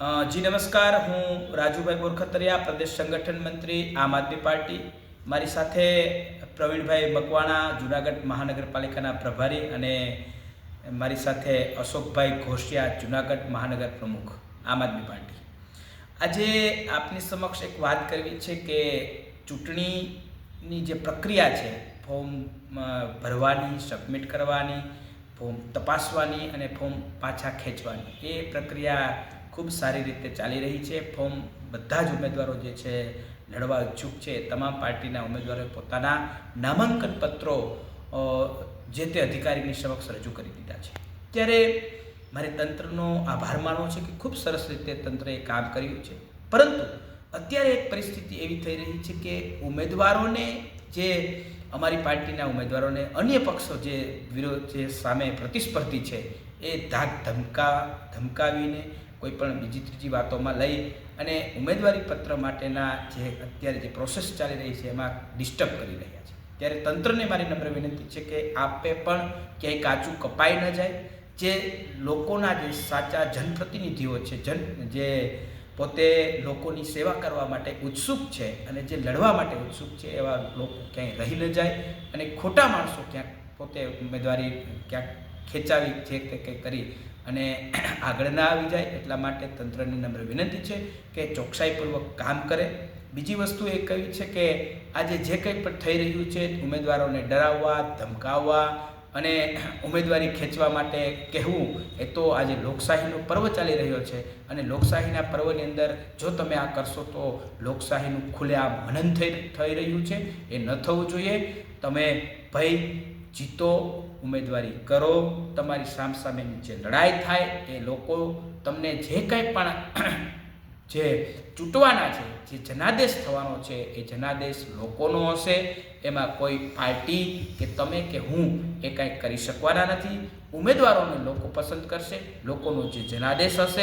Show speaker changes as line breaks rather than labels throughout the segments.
જી નમસ્કાર, હું રાજુભાઈ બોરખતરિયા પ્રદેશ સંગઠન મંત્રી, આમ આદમી પાર્ટી. મારી સાથે પ્રવીણભાઈ મકવાણા, જુનાગઢ મહાનગરપાલિકાના પ્રભારી અને મારી સાથે અશોકભાઈ ઘોષિયા, જુનાગઢ મહાનગર પ્રમુખ, આમ આદમી પાર્ટી. આજે આપની સમક્ષ એક વાત કરવી છે કે ચૂંટણીની જે પ્રક્રિયા છે, ફોર્મ ભરવાની, સબમિટ કરવાની, ફોર્મ તપાસવાની અને ફોર્મ પાછા ખેંચવાની, એ પ્રક્રિયા ખૂબ સારી રીતે ચાલી રહી છે. ફોર્મ બધા જ ઉમેદવારો જે છે લડવા ઈચ્છુક છે. તમામ પાર્ટીના ઉમેદવારોએ પોતાના નામાંકન પત્રો જે તે અધિકારીની સમક્ષ રજૂ કરી દીધા છે. ત્યારે મારે તંત્રનો આભાર માનવો છે કે ખૂબ સરસ રીતે તંત્રએ કામ કર્યું છે. પરંતુ અત્યારે એક પરિસ્થિતિ એવી થઈ રહી છે કે ઉમેદવારોને જે અમારી પાર્ટીના ઉમેદવારોને અન્ય પક્ષો જે વિરોધ, જે સામે પ્રતિસ્પર્ધી છે, એ ધાક ધમકા, ધમકાવીને કોઈ પણ બીજી ત્રીજી વાતોમાં લઈ અને ઉમેદવારી પત્ર માટેના જે અત્યારે જે પ્રોસેસ ચાલી રહી છે એમાં ડિસ્ટર્બ કરી રહ્યા છે. ત્યારે તંત્રને મારી નમ્ર વિનંતી છે કે આપે પણ ક્યાંય કાચું કપાઈ ન જાય. જે લોકોના જે સાચા જનપ્રતિનિધિઓ છે, જન જે પોતે લોકોની સેવા કરવા માટે ઉત્સુક છે અને જે લડવા માટે ઉત્સુક છે એવા લોકો ક્યાંય રહી ન જાય અને ખોટા માણસો ક્યાંક પોતે ઉમેદવારી ક્યાંક ખેંચાવી જે તે કંઈ કરી અને આગળ ના આવી જાય એટલા માટે તંત્રને નમ્ર વિનંતી છે કે ચોકસાઈપૂર્વક કામ કરે. બીજી વસ્તુ એ કહ્યું છે કે આજે જે કંઈ પણ થઈ રહ્યું છે ઉમેદવારોને ડરાવવા, ધમકાવવા અને ઉમેદવારી ખેંચવા માટે કહેવું એ તો આજે લોકશાહીનો પર્વ ચાલી રહ્યો છે અને લોકશાહીના પર્વની અંદર જો તમે આ કરશો તો લોકશાહીનું ખુલ્લેઆમ હનન થઈ થઈ રહ્યું છે. એ ન થવું જોઈએ. તમે ભય જીતો, ઉમેદવારી કરો, તમારી સામસામેની જે લડાઈ થાય, એ લોકો તમને જે કંઈ પણ જે ચૂંટવાના છે, જે જનાદેશ થવાનો છે, એ જનાદેશ લોકોનો હશે. એમાં કોઈ પાર્ટી કે તમે કે હું એ કાંઈ કરી શકવાના નથી. ઉમેદવારોને લોકો પસંદ કરશે, લોકોનો જે જનાદેશ હશે,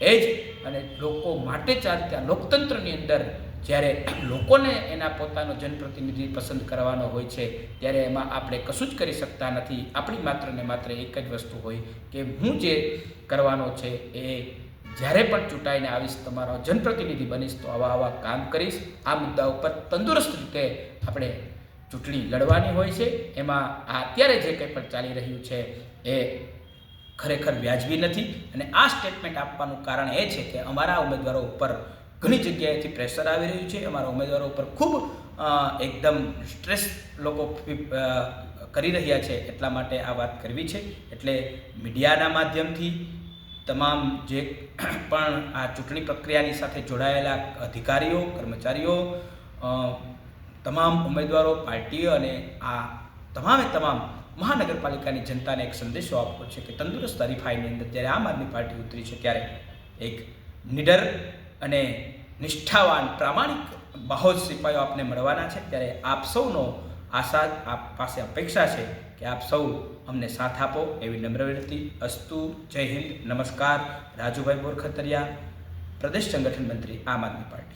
એ જ. અને લોકો માટે ચાલતા લોકતંત્રની અંદર જ્યારે લોકોને એના પોતાનો જનપ્રતિનિધિ પસંદ કરવાનો હોય છે, ત્યારે એમાં આપણે કશું જ કરી શકતા નથી. આપણી માત્ર ને માત્ર એક જ વસ્તુ હોય કે હું જે કરવાનો છે એ જ્યારે પણ ચૂંટાઈને આવીશ, તમારો જનપ્રતિનિધિ બનીશ, તો આવા આવા કામ કરીશ. આ મુદ્દા ઉપર તંદુરસ્ત રીતે આપણે ચૂંટણી લડવાની હોય છે. એમાં આ અત્યારે જે કંઈ પણ ચાલી રહ્યું છે એ ખરેખર વ્યાજબી નથી. અને આ સ્ટેટમેન્ટ આપવાનું કારણ એ છે કે અમારા ઉમેદવારો ઉપર ઘણી જગ્યાએથી પ્રેશર આવી રહ્યું છે. અમારા ઉમેદવારો ઉપર ખૂબ એકદમ સ્ટ્રેસ લોકો કરી રહ્યા છે એટલા માટે આ વાત કરવી છે. એટલે મીડિયાના માધ્યમથી તમામ જે પણ આ ચૂંટણી પ્રક્રિયાની સાથે જોડાયેલા અધિકારીઓ, કર્મચારીઓ તમામ ઉમેદવારો, પાર્ટીઓ અને આ તમામે તમામ મહાનગરપાલિકાની જનતાને એક સંદેશો આપવો છે કે તંદુરસ્ત હરીફાઈની અંદર જ્યારે આમ આદમી પાર્ટી ઉતરી છે ત્યારે એક નિડર અને નિષ્ઠાવાન પ્રામાણિક બહોજ સિપાહીઓ આપને મળવાના છે. ત્યારે આપ સૌનો આશા આપ પાસે અપેક્ષા છે કે આપ સૌ અમને સાથ આપો એવી નમ્ર વિનંતી. અસ્તુ, જય હિન્દ, નમસ્કાર. રાજુભાઈ બોરખતરિયા, પ્રદેશ સંગઠન મંત્રી, આમ આદમી પાર્ટી.